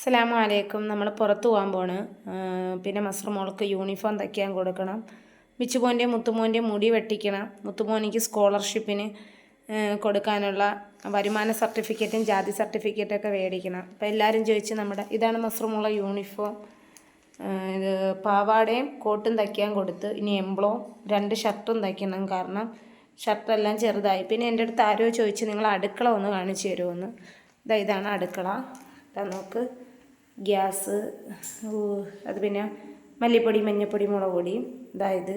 അസ്സലാമു അലൈക്കും നമ്മൾ പുറത്ത് പോകാൻ പോണ്. പിന്നെ മസ്റ മോൾക്ക് യൂണിഫോം തയ്ക്കാൻ കൊടുക്കണം. മിച്ചുമോന്റെ മുത്തുമോന്റെ മുടി വെട്ടിക്കണം. മുത്തുമോനിക്ക് സ്കോളർഷിപ്പിന് കൊടുക്കാനുള്ള വരുമാന സർട്ടിഫിക്കറ്റും ജാതി സർട്ടിഫിക്കറ്റൊക്കെ മേടിക്കണം അപ്പോൾ എല്ലാവരും ചോദിച്ച് നമ്മുടെ ഇതാണ് മസ്റുമുള്ള യൂണിഫോം ഇത് പാവാടയും കോട്ടും തയ്ക്കാൻ കൊടുത്ത് ഇനി എംബ്ലോ രണ്ട് ഷർട്ടും തയ്ക്കണം. കാരണം ഷർട്ടെല്ലാം ചെറുതായി. പിന്നെ എന്റെ അടുത്ത് ആരോ ചോദിച്ച് നിങ്ങൾ അടുക്കള ഒന്ന് കാണിച്ചു തരുമെന്ന് ഇതാ ഇതാണ് അടുക്കള. നോക്ക്. ഗ്യാസ് അത് പിന്നെ മല്ലിപ്പൊടി മഞ്ഞൾപ്പൊടി മുളക് പൊടി അതായത്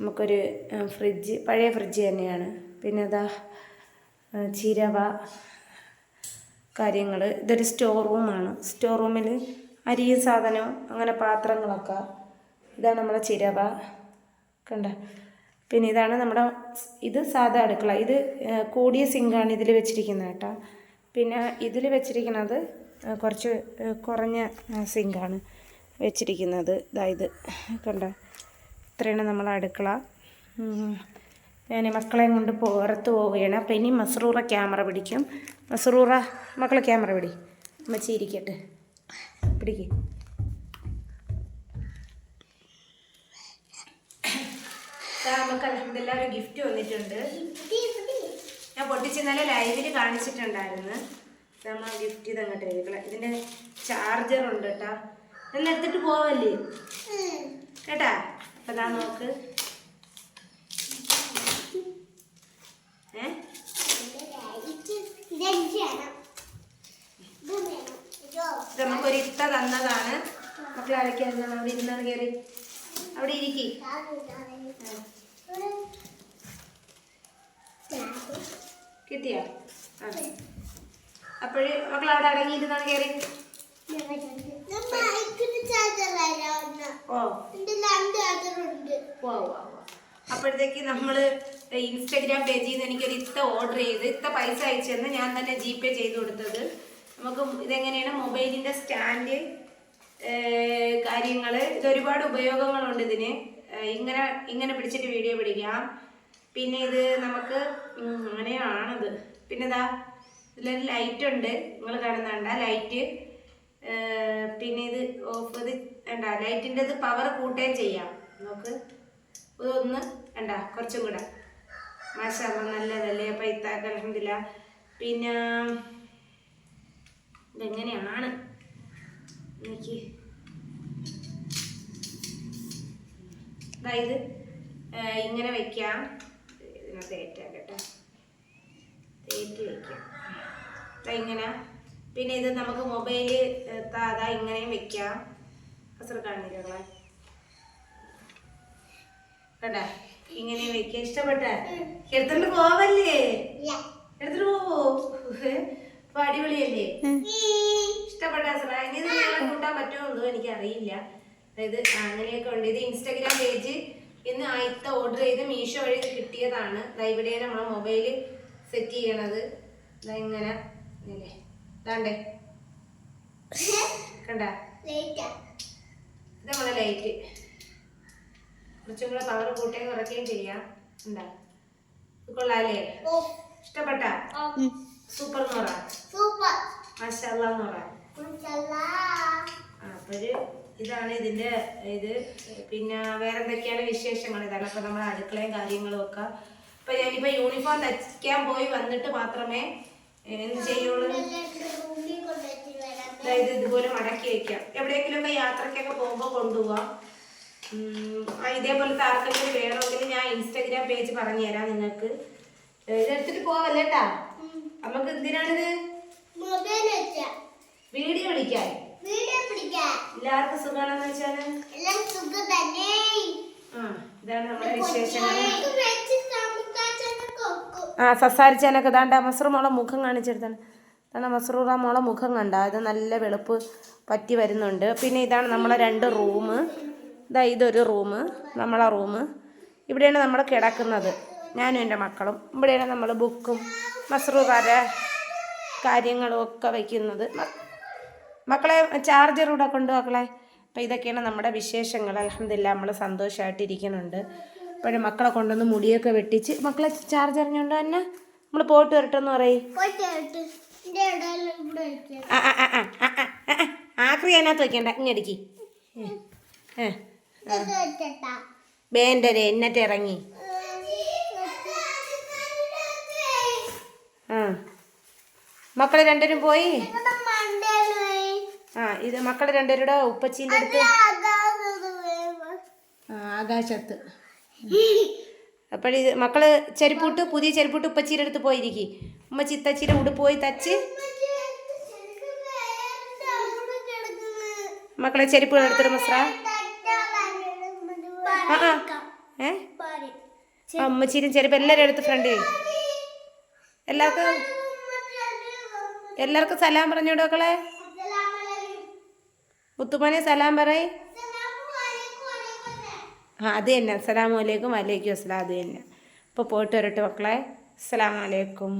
നമുക്കൊരു ഫ്രിഡ്ജ് പഴയ ഫ്രിഡ്ജ് തന്നെയാണ്. പിന്നെ അതാ ചിരവ കാര്യങ്ങൾ ഇതൊരു സ്റ്റോർ റൂമാണ് സ്റ്റോർ റൂമിൽ അരിയും സാധനവും അങ്ങനെ പാത്രങ്ങളൊക്കെ. ഇതാണ് നമ്മുടെ ചിരവ. കണ്ട? പിന്നെ ഇതാണ് നമ്മുടെ ഇത് സാധാ അടുക്കള. ഇത് കൂടിയ സിങ്കാണ് ഇതിൽ വെച്ചിരിക്കുന്നത് കേട്ടോ. പിന്നെ ഇതിൽ വെച്ചിരിക്കുന്നത് കുറച്ച് കുറഞ്ഞ സിങ്കാണ് വെച്ചിരിക്കുന്നത്. ഇതായത് കണ്ട? ഇത്രയാണ് നമ്മൾ അടുക്കള. ഞാൻ മക്കളെയും കൊണ്ട് പുറത്ത് പോവുകയാണ്. അപ്പം ഇനി മസ്റൂറ ക്യാമറ പിടിക്കും. മസ്റൂറ മക്കളെ ക്യാമറ പിടി. അമ്മച്ചി ഇരിക്കട്ടെ. പിടിക്ക്. നമുക്ക് അലഹമില്ല ഗിഫ്റ്റ് വന്നിട്ടുണ്ട്. ഞാൻ പൊട്ടിച്ച് ലൈവിൽ ലൈവിൽ കാണിച്ചിട്ടുണ്ടായിരുന്നു. നമ്മൾ ഗിഫ്റ്റ് ചെയ്ത് അങ്ങോട്ട് ചാർജർ ഉണ്ട് കേട്ടാ. നല്ല എടുത്തിട്ട് പോവല്ലേ? കേട്ടാ? അപ്പം ഞാൻ നോക്ക്. നമുക്കൊരു ഇത്ത തന്നതാണ്. മക്കളെ അടയ്ക്കായിരുന്നു അവിടെ ഇരുന്നാണ് കയറി അവിടെ ഇരിക്കി. കിട്ടിയാ? ആ. അപ്പോഴ് മക്കൾ അവിടെ അടങ്ങിയിരുന്നാണ് കയറി അപ്പോഴത്തേക്ക് നമ്മൾ ഇൻസ്റ്റഗ്രാം പേജിൽ നിന്ന് എനിക്കൊരു ഇത്ത ഓർഡർ ചെയ്ത് ഇത്ത പൈസ അയച്ചെന്ന് ഞാൻ തന്നെ ജി പേ ചെയ്ത് കൊടുത്തത്. നമുക്ക് ഇതെങ്ങനെയാണ്? മൊബൈലിന്റെ സ്റ്റാൻഡ് കാര്യങ്ങൾ ഇതൊരുപാട് ഉപയോഗങ്ങളുണ്ട് ഇതിന്. ഇങ്ങനെ ഇങ്ങനെ പിടിച്ചിട്ട് വീഡിയോ പിടിക്കാം. പിന്നെ ഇത് നമുക്ക് അങ്ങനെയാണത്. പിന്നെന്താ ഇതിലൊരു ലൈറ്റ് ഉണ്ട്. നിങ്ങൾ കാണുന്നുണ്ട ലൈറ്റ് പിന്നെ ഇത് ഓഫ് ഇത് വേണ്ട. ലൈറ്റിന്റെ ഇത് പവർ കൂട്ടുകയും ചെയ്യാം. നമുക്ക് ഇതൊന്ന് വേണ്ട കുറച്ചും കൂടെ. മാഷാ നല്ലതല്ലേ അപ്പം ഇത്താക്ക് അലഹമില്ല പിന്നെ ഇതെങ്ങനെയാണ്? എനിക്ക് അതായത് ഇങ്ങനെ വയ്ക്കാം ഇതിനകത്ത് ഏറ്റാം കേട്ടോ. ഇങ്ങനെ പിന്നെ ഇത് നമുക്ക് മൊബൈലിൽ താതാ ഇങ്ങനെയും വെക്കാം. കസർ കാണിക്കണേ കണ്ട? ഇങ്ങനെ വെക്കാം. ഇഷ്ടപ്പെട്ട? എടുത്തോണ്ട് പോവല്ലേ? എടുത്തിട്ട് പോവോ? അപ്പൊ അടിപൊളിയല്ലേ? ഇഷ്ടപ്പെട്ട അസറ. ഇനി നിങ്ങളെ കൂട്ടാൻ പറ്റുമോ എന്തോ എനിക്ക് അറിയില്ല അതായത് അങ്ങനെയൊക്കെ ഉണ്ട്. ഇത് ഇൻസ്റ്റാഗ്രാം പേജ് ഇന്ന് ആദ്യത്തെ ഓർഡർ ചെയ്ത് മീഷോ വഴി കിട്ടിയതാണ്. ഇവിടെ നമ്മളെ മൊബൈൽ സെറ്റ് ചെയ്യണത്. ഇങ്ങനെ. ദാണ്ടേ കണ്ട? ഇത് നമ്മളെ ലൈറ്റ് കുറച്ചും കൂടെ പവർ കൂട്ടുകയും കുറയ്ക്കുകയും ചെയ്യാം. ഉണ്ടാ ഇത് കൊള്ളാല്ലേ? ഇഷ്ടപ്പെട്ട? സൂപ്പർ എന്ന് സൂപ്പർ മാഷല്ല എന്ന് പറ. അപ്പോഴ് ഇതാണ് ഇതിന്റെ ഇത് പിന്നെ വേറെ എന്തൊക്കെയാണ് വിശേഷങ്ങൾ ഇതാണ് അപ്പൊ നമ്മുടെ അടുക്കളയും കാര്യങ്ങളും ഒക്കെ. അപ്പൊ ഞാനിപ്പോ യൂണിഫോം തയ്ക്കാൻ പോയി വന്നിട്ട് മാത്രമേ എന്ത് ചെയ്യുള്ളൂ അതായത് ഇതുപോലെ മടക്കി വെക്കാം. എവിടെയെങ്കിലും ഒക്കെ യാത്രക്കൊക്കെ പോകുമ്പോൾ കൊണ്ടുപോവാം. ഇതേപോലത്തെ ആർക്കെങ്കിലും വേണമെങ്കിൽ ഞാൻ ഇൻസ്റ്റാഗ്രാം പേജ് പറഞ്ഞു തരാം നിങ്ങൾക്ക് ഇതെടുത്തിട്ട് പോവല്ലേ കേട്ടാ നമുക്ക് എന്തിനാണിത്? വീഡിയോ വിളിക്കാൻ. എല്ലാവർക്കും സുഖമാണെന്ന് ആ ഇതാണ് നമ്മുടെ വിശേഷങ്ങൾ ഇത് വെച്ച് സംസാരിച്ചൊക്കെ വെക്കും. ആ സംസാരിച്ചാനൊക്കെ താണ്ട മസറു മോളെ മുഖം കാണിച്ചെടുത്താണ്. ഇതാണ് മസറൂറ മോളെ മുഖം കണ്ട. ഇത് നല്ല വെളുപ്പ് പറ്റി വരുന്നുണ്ട്. പിന്നെ ഇതാണ് നമ്മളെ രണ്ട് റൂം. ഇതാ ഇതൊരു റൂം. നമ്മളെ റൂം. ഇവിടെയാണ് നമ്മൾ കിടക്കുന്നത്. ഞാനും എന്റെ മക്കളും. ഇവിടെയാണ് നമ്മൾ ബുക്കും മസറൂറാരെ കാര്യങ്ങളും ഒക്കെ വയ്ക്കുന്നത്. മക്കളെ ചാർജർ ഇവിടെ കൊണ്ടു മക്കളെ. അപ്പം ഇതൊക്കെയാണ് നമ്മുടെ വിശേഷങ്ങൾ. അലഹമില്ല നമ്മൾ സന്തോഷമായിട്ടിരിക്കുന്നുണ്ട് ഇപ്പോഴും മക്കളെ കൊണ്ടുവന്ന് മുടിയൊക്കെ വെട്ടിച്ച് മക്കളെ ചാർജ് അറിഞ്ഞുകൊണ്ട് തന്നെ നമ്മൾ പോയിട്ട് വരട്ടെന്ന് പറയും. ആക്രി അതിനകത്ത് വെക്കണ്ട. ഇങ്ങടിക്ക് വേണ്ടരെ എന്നിട്ട് ഇറങ്ങി. ആ. മക്കൾ രണ്ടുപേരും പോയി? ആ ഇത് മക്കൾ രണ്ടുപേരുടെ ഉപ്പച്ചീന്റെ അടുത്ത്. ആകാശത്ത്. അപ്പോഴിത് മക്കൾ ചെരുപ്പൂട്ട് പുതിയ ചെരുപ്പൂട്ട് ഉപ്പച്ചീന്റെ അടുത്ത് പോയിരിക്കും ഉമ്മച്ചി ഇത്തച്ചിയുടെ ഉടുപ്പ് പോയി തച്ച്. മക്കളെ ചെരുപ്പുകൾ എടുത്തിട്ട് മസ്ര. ആ ആ ഏ ആ ഉമ്മച്ചീരും ചെരുപ്പ് എല്ലാവരും എടുത്ത് ഫ്രണ്ട് എല്ലാവർക്കും എല്ലാവർക്കും സലാം പറഞ്ഞോടോ മക്കളെ. മുത്തുമോനെ സലാം പറയ് ആ അത് തന്നെ. അസ്സലാമലൈക്കും വലൈക്കും അസ്സലാം. അത് തന്നെ. അപ്പോൾ പോയിട്ട് വരട്ടെ മക്കളെ. അസ്സലാമു അലൈക്കും.